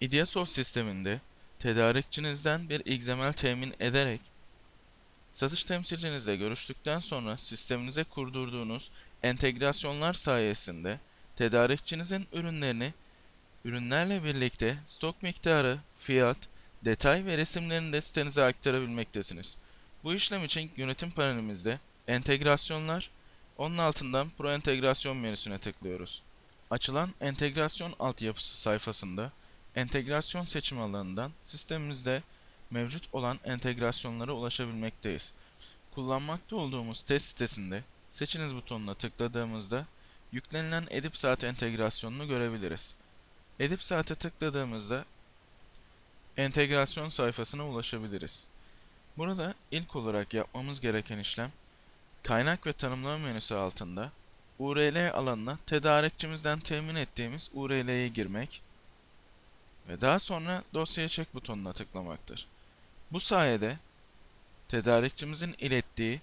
Ideasoft sisteminde tedarikçinizden bir XML temin ederek satış temsilcinizle görüştükten sonra sisteminize kurdurduğunuz entegrasyonlar sayesinde tedarikçinizin ürünlerini ürünlerle birlikte stok miktarı, fiyat, detay ve resimlerini de sitenize aktarabilmektesiniz. Bu işlem için yönetim panelimizde entegrasyonlar, onun altından Pro Entegrasyon menüsüne tıklıyoruz. Açılan entegrasyon altyapısı sayfasında entegrasyon seçim alanından sistemimizde mevcut olan entegrasyonlara ulaşabilmekteyiz. Kullanmakta olduğumuz test sitesinde seçiniz butonuna tıkladığımızda yüklenilen Edip Saat entegrasyonunu görebiliriz. Edip Saat'e tıkladığımızda entegrasyon sayfasına ulaşabiliriz. Burada ilk olarak yapmamız gereken işlem kaynak ve tanımlama menüsü altında URL alanına tedarikçimizden temin ettiğimiz URL'ye girmek ve daha sonra dosyaya çek butonuna tıklamaktır. Bu sayede tedarikçimizin ilettiği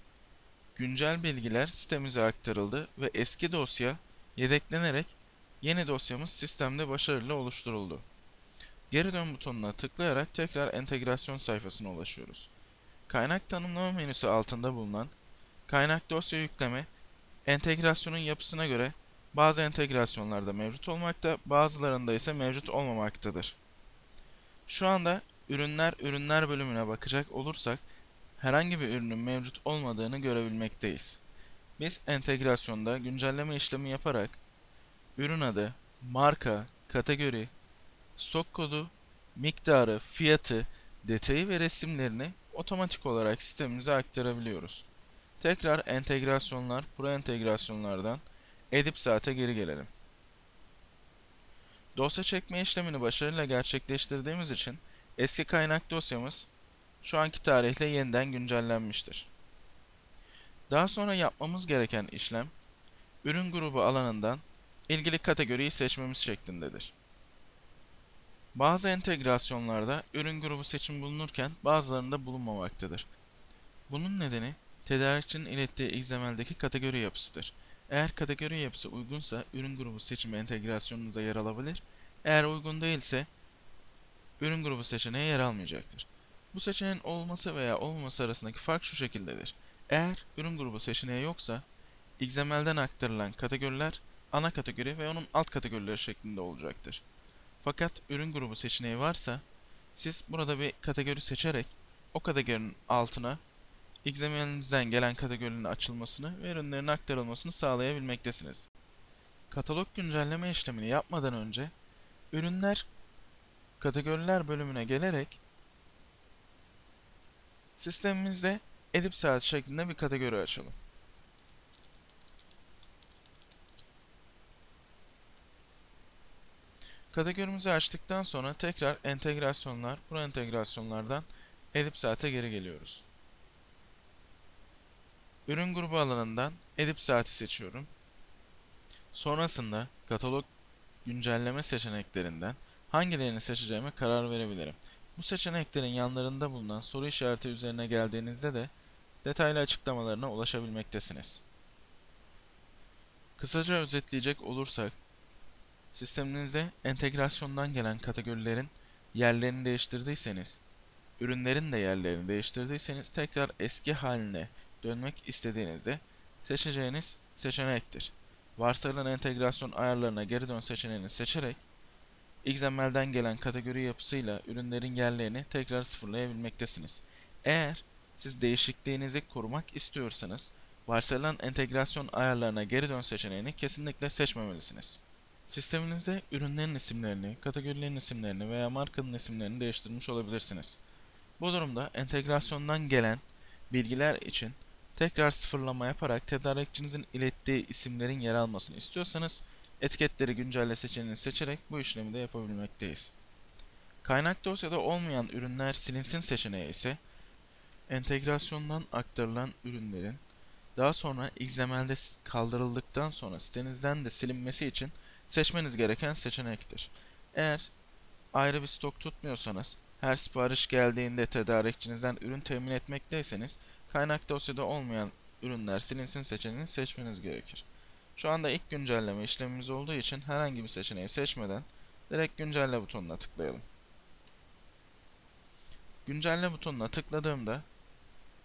güncel bilgiler sitemize aktarıldı ve eski dosya yedeklenerek yeni dosyamız sistemde başarılı oluşturuldu. Geri dön butonuna tıklayarak tekrar entegrasyon sayfasına ulaşıyoruz. Kaynak tanımlama menüsü altında bulunan kaynak dosya yükleme entegrasyonun yapısına göre bazı entegrasyonlarda mevcut olmakta, bazılarında ise mevcut olmamaktadır. Şu anda ürünler ürünler bölümüne bakacak olursak herhangi bir ürünün mevcut olmadığını görebilmekteyiz. Biz entegrasyonda güncelleme işlemi yaparak ürün adı, marka, kategori, stok kodu, miktarı, fiyatı, detayı ve resimlerini otomatik olarak sistemimize aktarabiliyoruz. Tekrar entegrasyonlar, pro entegrasyonlardan edip saate geri gelelim. Dosya çekme işlemini başarıyla gerçekleştirdiğimiz için eski kaynak dosyamız şu anki tarihle yeniden güncellenmiştir. Daha sonra yapmamız gereken işlem ürün grubu alanından ilgili kategoriyi seçmemiz şeklindedir. Bazı entegrasyonlarda ürün grubu seçim bulunurken bazılarında bulunmamaktadır. Bunun nedeni tedarikçinin ilettiği XML'deki kategori yapısıdır. Eğer kategori yapısı uygunsa ürün grubu seçimi entegrasyonunuzda yer alabilir. Eğer uygun değilse ürün grubu seçeneği yer almayacaktır. Bu seçeneğin olması veya olmaması arasındaki fark şu şekildedir. Eğer ürün grubu seçeneği yoksa XML'den aktarılan kategoriler ana kategori ve onun alt kategorileri şeklinde olacaktır. Fakat ürün grubu seçeneği varsa siz burada bir kategori seçerek o kategorinin altına XML'inizden gelen kategorinin açılmasını ve ürünlerin aktarılmasını sağlayabilmektesiniz. Katalog güncelleme işlemini yapmadan önce ürünler kategoriler bölümüne gelerek sistemimizde edip saat şeklinde bir kategori açalım. Kategorimizi açtıktan sonra tekrar entegrasyonlar, bu entegrasyonlardan edip saate geri geliyoruz. Ürün grubu alanından edip saati seçiyorum. Sonrasında katalog güncelleme seçeneklerinden hangilerini seçeceğime karar verebilirim. Bu seçeneklerin yanlarında bulunan soru işareti üzerine geldiğinizde de detaylı açıklamalarına ulaşabilmektesiniz. Kısaca özetleyecek olursak, sisteminizde entegrasyondan gelen kategorilerin yerlerini değiştirdiyseniz, ürünlerin de yerlerini değiştirdiyseniz tekrar eski haline dönmek istediğinizde seçeceğiniz seçenektir. Varsayılan entegrasyon ayarlarına geri dön seçeneğini seçerek XML'den gelen kategori yapısıyla ürünlerin yerlerini tekrar sıfırlayabilmektesiniz. Eğer siz değişikliğinizi korumak istiyorsanız varsayılan entegrasyon ayarlarına geri dön seçeneğini kesinlikle seçmemelisiniz. Sisteminizde ürünlerin isimlerini, kategorilerin isimlerini veya markanın isimlerini değiştirmiş olabilirsiniz. Bu durumda entegrasyondan gelen bilgiler için tekrar sıfırlama yaparak tedarikçinizin ilettiği isimlerin yer almasını istiyorsanız etiketleri güncelle seçeneğini seçerek bu işlemi de yapabilmekteyiz. Kaynak dosyada olmayan ürünler silinsin seçeneği ise entegrasyondan aktarılan ürünlerin daha sonra XML'de kaldırıldıktan sonra sitenizden de silinmesi için seçmeniz gereken seçenektir. Eğer ayrı bir stok tutmuyorsanız, her sipariş geldiğinde tedarikçinizden ürün temin etmekteyseniz, kaynak dosyada olmayan ürünler silinsin seçeneğini seçmeniz gerekir. Şu anda ilk güncelleme işlemimiz olduğu için herhangi bir seçeneği seçmeden direkt güncelle butonuna tıklayalım. Güncelle butonuna tıkladığımda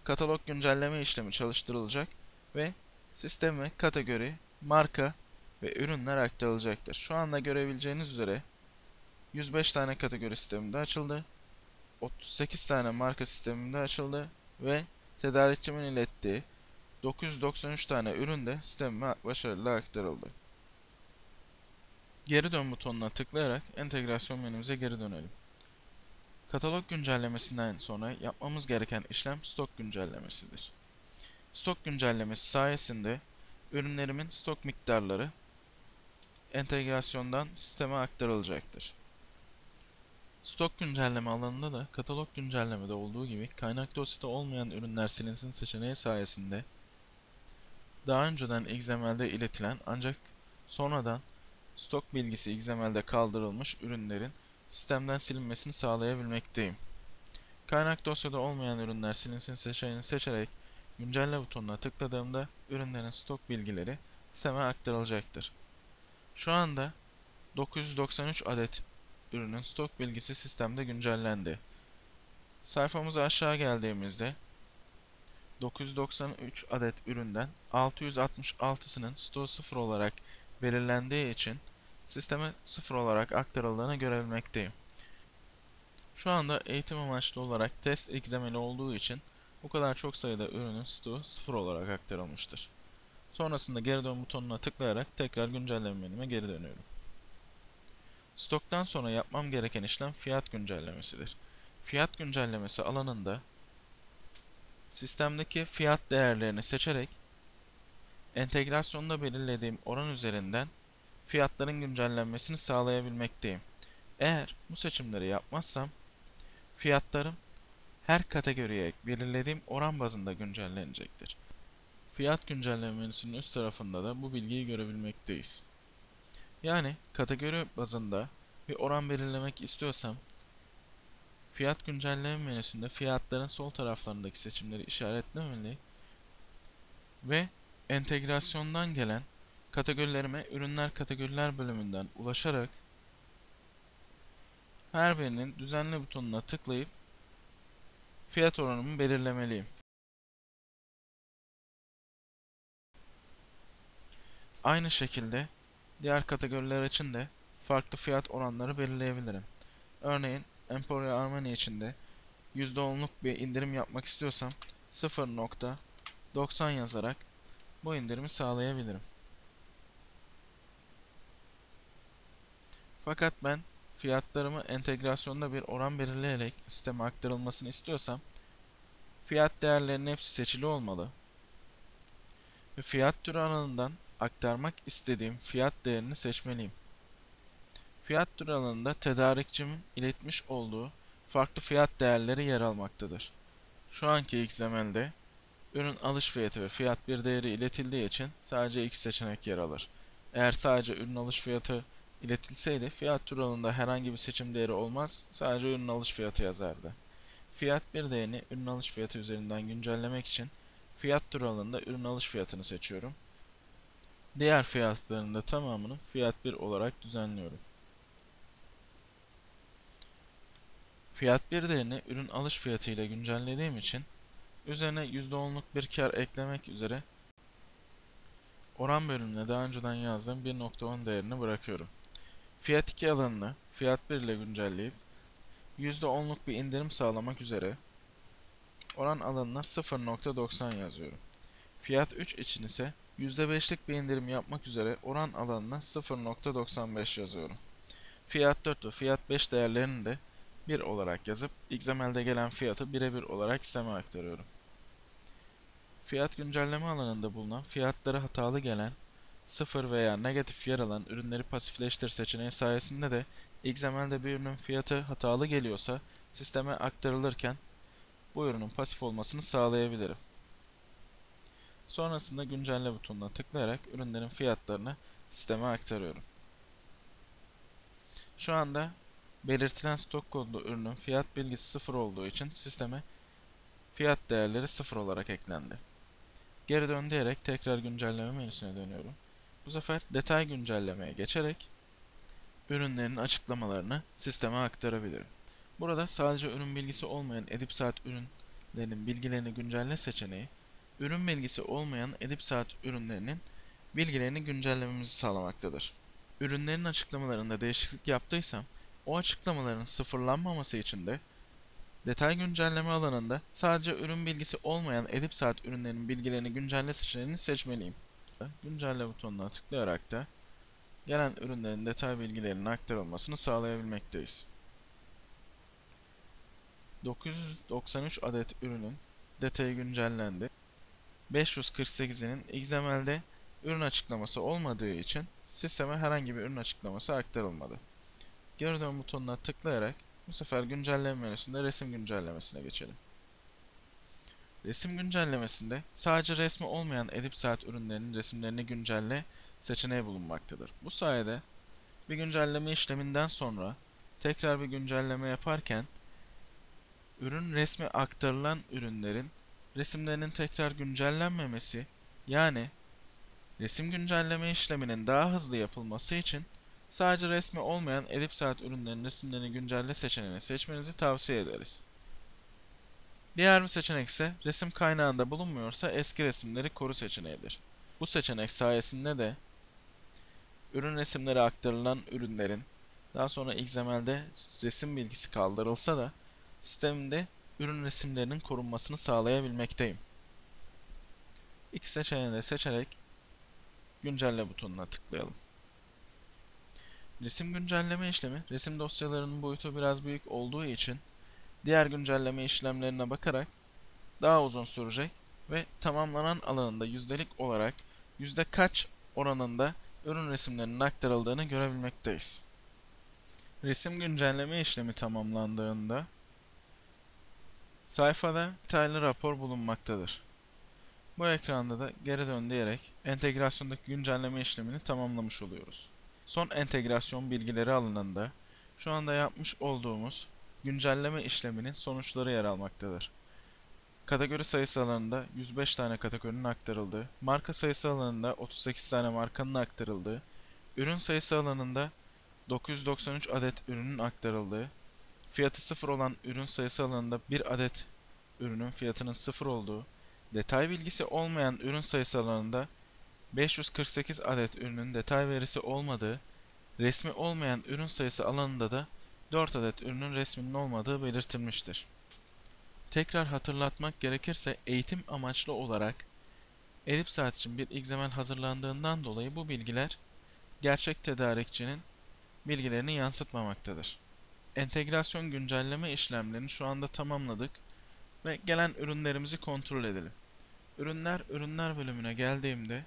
katalog güncelleme işlemi çalıştırılacak ve sisteme kategori, marka ve ürünler aktarılacaktır. Şu anda görebileceğiniz üzere 105 tane kategori sisteminde açıldı. 38 tane marka sisteminde açıldı ve tedarikçimin ilettiği 993 tane ürün de sistemime başarılı aktarıldı. Geri dön butonuna tıklayarak entegrasyon menümüze geri dönelim. Katalog güncellemesinden sonra yapmamız gereken işlem stok güncellemesidir. Stok güncellemesi sayesinde ürünlerimin stok miktarları entegrasyondan sisteme aktarılacaktır. Stok güncelleme alanında da katalog güncellemede olduğu gibi kaynak dosyada olmayan ürünler silinsin seçeneği sayesinde daha önceden XML'de iletilen ancak sonradan stok bilgisi XML'de kaldırılmış ürünlerin sistemden silinmesini sağlayabilmekteyim. Kaynak dosyada olmayan ürünler silinsin seçeneğini seçerek güncelle butonuna tıkladığımda ürünlerin stok bilgileri sisteme aktarılacaktır. Şu anda 993 adet ürünün stok bilgisi sistemde güncellendi. Sayfamıza aşağı geldiğimizde 993 adet üründen 666'sının stoğu 0 olarak belirlendiği için sisteme 0 olarak aktarıldığını görebilmekteyim. Şu anda eğitim amaçlı olarak test XML olduğu için bu kadar çok sayıda ürünün stoğu 0 olarak aktarılmıştır. Sonrasında geri dön butonuna tıklayarak tekrar güncelleme menüme geri dönüyorum. Stoktan sonra yapmam gereken işlem fiyat güncellemesidir. Fiyat güncellemesi alanında sistemdeki fiyat değerlerini seçerek entegrasyonda belirlediğim oran üzerinden fiyatların güncellenmesini sağlayabilmekteyim. Eğer bu seçimleri yapmazsam fiyatlarım her kategoriye belirlediğim oran bazında güncellenecektir. Fiyat güncelleme menüsünün üst tarafında da bu bilgiyi görebilmekteyiz. Yani kategori bazında bir oran belirlemek istiyorsam fiyat güncelleme menüsünde fiyatların sol taraflarındaki seçimleri işaretlemeli ve entegrasyondan gelen kategorilerime ürünler kategoriler bölümünden ulaşarak her birinin düzenle butonuna tıklayıp fiyat oranımı belirlemeliyim. Aynı şekilde diğer kategoriler için de farklı fiyat oranları belirleyebilirim. Örneğin Emporia Armani için de %10'luk bir indirim yapmak istiyorsam 0.90 yazarak bu indirimi sağlayabilirim. Fakat ben fiyatlarımı entegrasyonda bir oran belirleyerek sisteme aktarılmasını istiyorsam fiyat değerlerinin hepsi seçili olmalı ve fiyat türü alanından aktarmak istediğim fiyat değerini seçmeliyim. Fiyat türü alanında tedarikçimin iletmiş olduğu farklı fiyat değerleri yer almaktadır. Şu anki XML'de ürün alış fiyatı ve fiyat bir değeri iletildiği için sadece iki seçenek yer alır. Eğer sadece ürün alış fiyatı iletilseydi fiyat türü alanında herhangi bir seçim değeri olmaz, sadece ürün alış fiyatı yazardı. Fiyat bir değerini ürün alış fiyatı üzerinden güncellemek için fiyat türü alanında ürün alış fiyatını seçiyorum. Diğer fiyatların da tamamını fiyat 1 olarak düzenliyorum. Fiyat 1 değerini ürün alış fiyatı ile güncellediğim için üzerine %10'luk bir kar eklemek üzere oran bölümüne daha önceden yazdığım 1.10 değerini bırakıyorum. Fiyat 2 alanını fiyat 1 ile güncelleyip %10'luk bir indirim sağlamak üzere oran alanına 0.90 yazıyorum. Fiyat 3 için ise %5'lik bir indirim yapmak üzere oran alanına 0.95 yazıyorum. Fiyat 4 ve fiyat 5 değerlerini de 1 olarak yazıp XML'de gelen fiyatı birebir olarak sisteme aktarıyorum. Fiyat güncelleme alanında bulunan fiyatları hatalı gelen, sıfır veya negatif yer alan ürünleri pasifleştir seçeneği sayesinde de XML'de bir ürünün fiyatı hatalı geliyorsa sisteme aktarılırken bu ürünün pasif olmasını sağlayabilirim. Sonrasında güncelle butonuna tıklayarak ürünlerin fiyatlarını sisteme aktarıyorum. Şu anda belirtilen stok kodlu ürünün fiyat bilgisi 0 olduğu için sisteme fiyat değerleri 0 olarak eklendi. Geri dön diyerek tekrar güncelleme menüsüne dönüyorum. Bu sefer detay güncellemeye geçerek ürünlerin açıklamalarını sisteme aktarabilirim. Burada sadece ürün bilgisi olmayan edip saat ürünlerinin bilgilerini güncelle seçeneği, ürün bilgisi olmayan edip saat ürünlerinin bilgilerini güncellememizi sağlamaktadır. Ürünlerin açıklamalarında değişiklik yaptıysam, o açıklamaların sıfırlanmaması için de detay güncelleme alanında sadece ürün bilgisi olmayan edip saat ürünlerinin bilgilerini güncelle seçeneğini seçmeliyim. Güncelle butonuna tıklayarak da gelen ürünlerin detay bilgilerinin aktarılmasını sağlayabilmekteyiz. 993 adet ürünün detayı güncellendi. 548'inin XML'de ürün açıklaması olmadığı için sisteme herhangi bir ürün açıklaması aktarılmadı. Geri dön butonuna tıklayarak bu sefer güncelleme menüsünde resim güncellemesine geçelim. Resim güncellemesinde sadece resmi olmayan edip saat ürünlerinin resimlerini güncelle seçeneği bulunmaktadır. Bu sayede bir güncelleme işleminden sonra tekrar bir güncelleme yaparken ürün resmi aktarılan ürünlerin resimlerinin tekrar güncellenmemesi yani resim güncelleme işleminin daha hızlı yapılması için sadece resmi olmayan edip saat ürünlerinin resimlerini güncelle seçeneğini seçmenizi tavsiye ederiz. Diğer bir seçenek ise resim kaynağında bulunmuyorsa eski resimleri koru seçeneğidir. Bu seçenek sayesinde de ürün resimleri aktarılan ürünlerin daha sonra XML'de resim bilgisi kaldırılsa da sistemde ürün resimlerinin korunmasını sağlayabilmekteyim. İki seçeneği de seçerek güncelle butonuna tıklayalım. Resim güncelleme işlemi, resim dosyalarının boyutu biraz büyük olduğu için diğer güncelleme işlemlerine bakarak daha uzun sürecek ve tamamlanan alanında yüzdelik olarak yüzde kaç oranında ürün resimlerinin aktarıldığını görebilmekteyiz. Resim güncelleme işlemi tamamlandığında sayfada detaylı rapor bulunmaktadır. Bu ekranda da geri dön diyerek entegrasyondaki güncelleme işlemini tamamlamış oluyoruz. Son entegrasyon bilgileri alanında şu anda yapmış olduğumuz güncelleme işleminin sonuçları yer almaktadır. Kategori sayısı alanında 105 tane kategorinin aktarıldığı, marka sayısı alanında 38 tane markanın aktarıldığı, ürün sayısı alanında 993 adet ürünün aktarıldığı, fiyatı 0 olan ürün sayısı alanında 1 adet ürünün fiyatının 0 olduğu, detay bilgisi olmayan ürün sayısı alanında 548 adet ürünün detay verisi olmadığı, resmi olmayan ürün sayısı alanında da 4 adet ürünün resminin olmadığı belirtilmiştir. Tekrar hatırlatmak gerekirse eğitim amaçlı olarak Elip saat için bir XML hazırlandığından dolayı bu bilgiler gerçek tedarikçinin bilgilerini yansıtmamaktadır. Entegrasyon güncelleme işlemlerini şu anda tamamladık ve gelen ürünlerimizi kontrol edelim. Ürünler ürünler bölümüne geldiğimde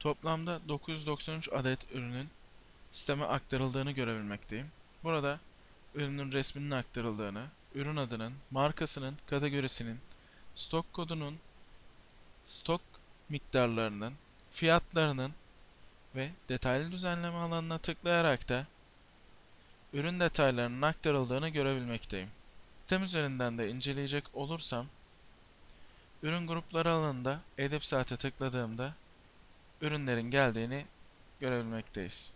toplamda 993 adet ürünün sisteme aktarıldığını görebilmekteyim. Burada ürünün resminin aktarıldığını, ürün adının, markasının, kategorisinin, stok kodunun, stok miktarlarının, fiyatlarının ve detaylı düzenleme alanına tıklayarak da ürün detaylarının aktarıldığını görebilmekteyim. Sistem üzerinden de inceleyecek olursam, ürün grupları alanında edep saate tıkladığımda ürünlerin geldiğini görebilmekteyiz.